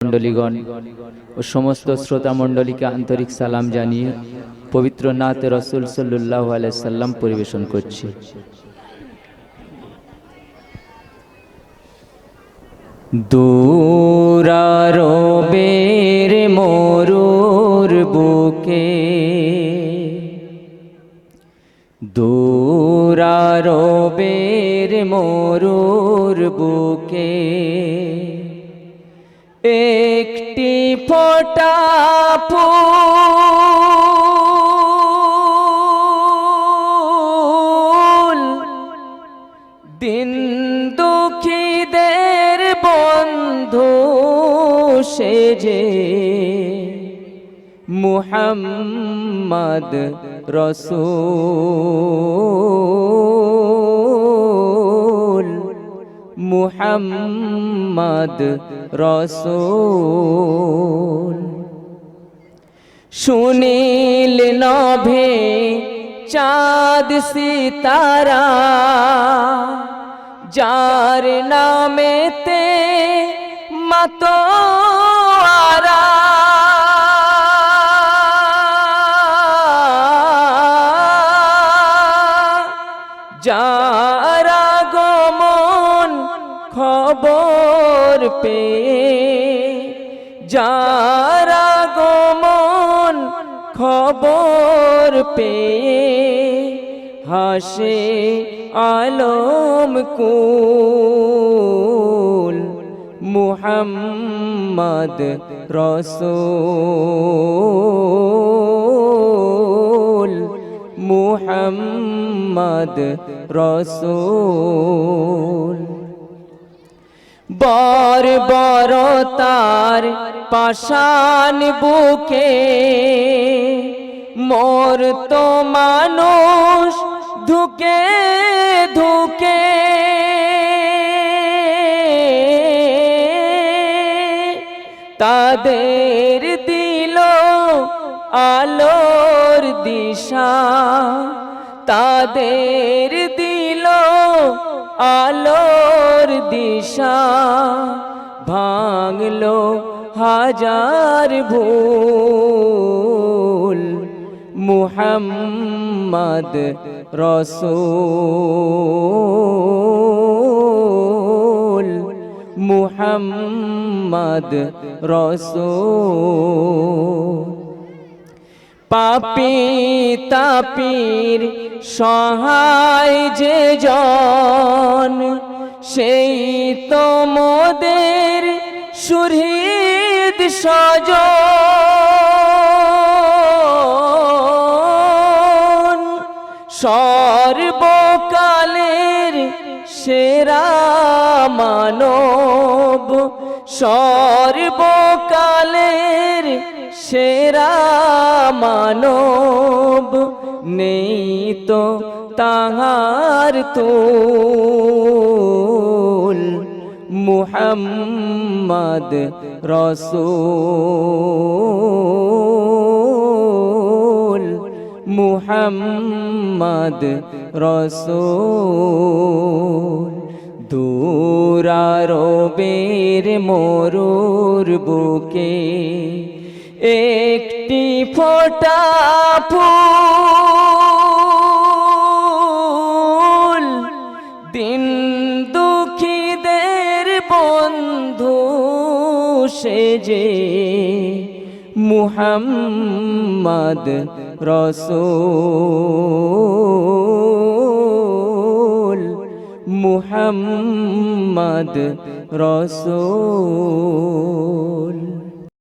মণ্ডলীগণ ও সমস্ত শ্রোতা মণ্ডলীকে আন্তরিক সালাম জানিয়ে পবিত্র নাথ রসুল সাল্লাহ সাল্লাম পরিবেশন করছি। দূরারবের মরুর বুকে দূরারবের মরুর বুকে একটি ফোটা ফুল। দিন দুঃখীদের বন্ধু সেজে মুহাম্মদ রসূল। মুহাম্মদ রসূল। সুনীল নভে চাঁদ সিতারা যার নামেতে যারা গমন খবর পে যারা গমন খবর পে হাসে আলম কুল মুহাম্মদ রসূল মুহাম্মদ রসূল বর বর তার পাশান বুকে, মোর তো মানুষ ধুকে ধুকে। তাদের দিল আলোর দিশা, তাদের দিল আলোর দিশা ভাঙলো হাজার ভুল। মুহাম্মদ রসূল। মুহাম্মদ রসূল। পাপি তাপির সহায় যে জন সেই তো মোদের সুহৃদ সজন সর্বকালের সেরা মানব সর্বকালের সেরা মানব নেই তো তাহার তুল মুহাম্মদ রসূল। মুহাম্মদ রসূল। দূরারবের মরুর বুকে একটি ফোটা ফুল। দিন দুঃখীদের বন্ধু সেজে মুহাম্মদ রসূল মুহাম্মদ রসূল